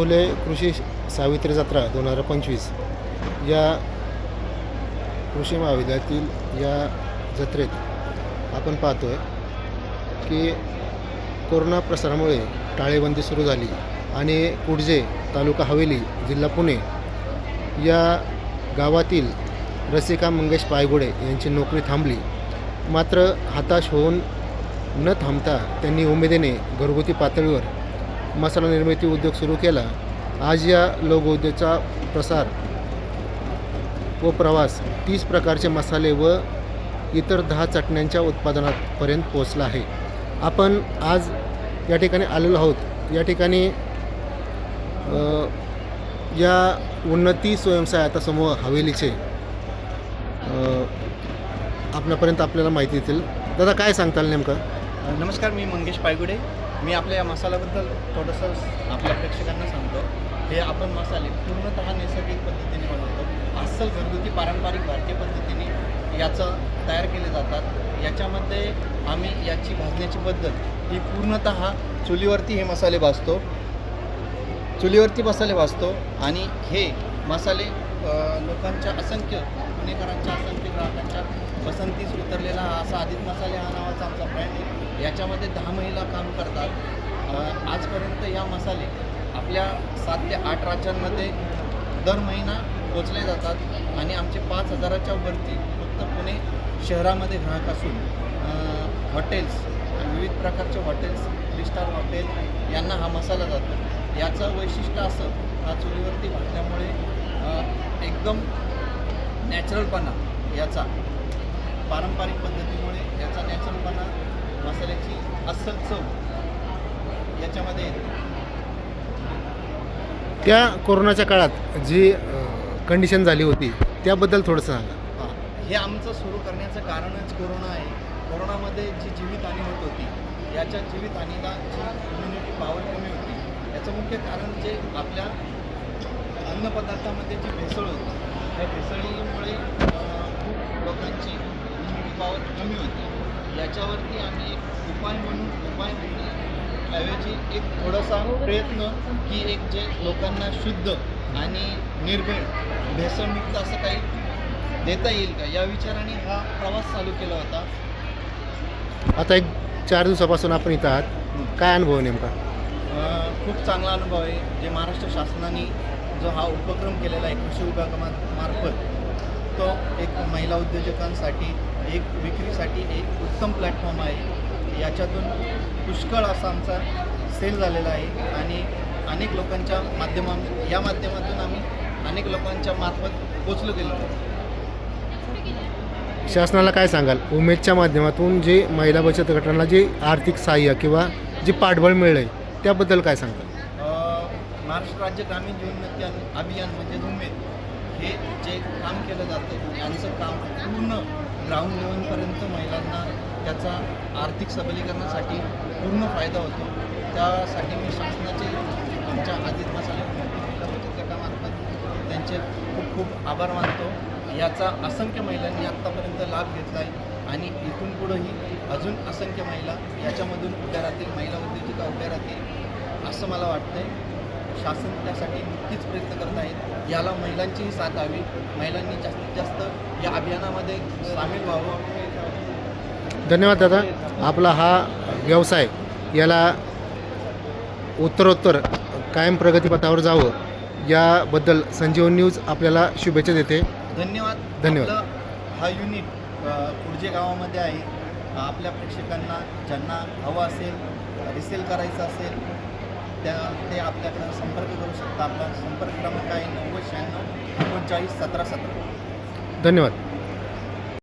फुले कृषी सावित्री जत्रा दोन हजार पंचवीस या कृषी महाविद्यालयातील या जत्रेत आपण पाहतो आहे की कोरोना प्रसारामुळे टाळेबंदी सुरू झाली आणि कुडजे तालुका हवेली जिल्हा पुणे या गावातील रसिका मंगेश पायगुडे यांची नोकरी थांबली. मात्र हताश होऊन न थांबता त्यांनी उमेदीने घरगुती पातळीवर मसाला निर्मिती उद्योग सुरू केला. आज या लोकउद्योगाचा प्रसार व प्रवास तीस प्रकारचे मसाले व इतर दहा चटण्यांच्या उत्पादनापर्यंत पोहोचला आहे. आपण आज या ठिकाणी आलेलो आहोत. या ठिकाणी या उन्नती स्वयंसहायता समूह हवेलीचे आपल्यापर्यंत आपल्याला माहिती देतील. दादा काय सांगताल नेमकं? नमस्कार मी मंगेश पायगुडे. मी आपल्या या मसाल्याबद्दल थोडंसं आपल्या प्रेक्षकांना सांगतो. हे आपण मसाले पूर्णतः नैसर्गिक पद्धतीने बनवतो. अस्सल घरगुती पारंपरिक भारतीय पद्धतीने याचं तयार केले जातात. याच्यामध्ये आम्ही याची भाजण्याची पद्धत ही पूर्णतः चुलीवरती हे मसाले भाजतो. चुलीवरती मसाले भाजतो आणि हे मसाले लोकांच्या असंख्य पुणेकरांच्या असंख्य ग्राहकांच्या पसंतीस उतरलेला हा असा आदित मसाले हा नावाचा आमचा ब्रँड आहे. याच्यामध्ये दहा महिला काम करतात. आजपर्यंत या मसाले आपल्या सात ते आठ राज्यांमध्ये दर महिना पोचले जातात आणि आमचे पाच हजाराच्या वरती फक्त पुणे शहरामध्ये ग्राहक असून हॉटेल्स विविध प्रकारचे हॉटेल्स थ्री स्टार हॉटेल यांना हा मसाला जातो. याचं वैशिष्ट्य असं हा चुलीवरती भाजल्यामुळे एकदम नॅचरलपणा याचा पारंपरिक पद्धतीमुळे याचा नॅचरलपणा अस्सल चव याच्यामध्ये त्या कोरोनाच्या काळात जी कंडिशन झाली होती त्याबद्दल थोडंसं सांगा. हां. हे आमचं सुरू करण्याचं कारणच कोरोना आहे. कोरोनामध्ये जी जीवितहानी होत होती याच्या जीवितहानीला जी इम्युनिटी पॉवर कमी होती याचं मुख्य कारण जे आपल्या अन्नपदार्थामध्ये जी भेसळ होती त्या भेसळीमुळे खूप लोकांची इम्युनिटी पॉवर कमी होती. याच्यावरती आम्ही एक उपाय म्हणून उपाय म्हणजे ऐवजी एक थोडासा प्रयत्न की एक जे लोकांना शुद्ध आणि निर्भीड भेसळमुक्त असं काही देता येईल का? या विचाराने हा प्रवास चालू केला होता. आता एक चार दिवसापासून आपण इथं आहात. काय अनुभव आहे नेमका? खूप चांगला अनुभव आहे. जे महाराष्ट्र शासनाने जो हा उपक्रम केलेला आहे कृषी विभागामार्फत तो एक महिला उद्योजकांसाठी एक विक्रीसाठी एक उत्तम प्लॅटफॉर्म आहे. याच्यातून पुष्कळ असा आमचा सेल झालेला आहे आणि अनेक लोकांच्या माध्यमा या माध्यमातून आम्ही अनेक लोकांच्या मार्फत पोचलो गेलो. शासनाला काय सांगाल? उमेदच्या माध्यमातून जे महिला बचत गटांना जे आर्थिक सहाय्य किंवा जे पाठबळ मिळलं त्याबद्दल काय सांगताल अ, महाराष्ट्र राज्य ग्रामीण जीवनोन्नती अभियान म्हणजे उमेद. हे जे काम केलं जातं यांचं काम पूर्ण ग्राउंड लेवलपर्यंत महिलांना त्याचा आर्थिक सबलीकरणासाठी पूर्ण फायदा होतो. त्यासाठी मी शासनाचे आमच्या आदित मसाले महिला त्यांचे खूप खूप आभार मानतो. याचा असंख्य महिलांनी आत्तापर्यंत लाभ घेतला आहे आणि इथून पुढंही अजून असंख्य महिला याच्यामधून उभ्या राहतील महिला उद्योजिका उभ्या राहतील असं मला वाटतंय. शासन त्यासाठी नक्कीच प्रयत्न करत आहेत. याला महिलांचीही साथ हवी. महिलांनी जास्तीत जास्त या अभियानामध्ये सामील व्हावं. धन्यवाद दादा. आपला हा व्यवसाय याला उत्तरोत्तर कायम प्रगतीपथावर जावं याबद्दल संजीवन न्यूज आपल्याला शुभेच्छा देते. धन्यवाद. धन्यवाद. हा युनिट कुर्जे गावामध्ये आहे. आपल्या प्रेक्षकांना ज्यांना हवं असेल रिसेल करायचं असेल त्या ते आपल्याकडं संपर्क करू शकता. आपला संपर्क क्रमांक आहे नव्वद शहाण्णव एकोणचाळीस सतरा सतरा. धन्यवाद.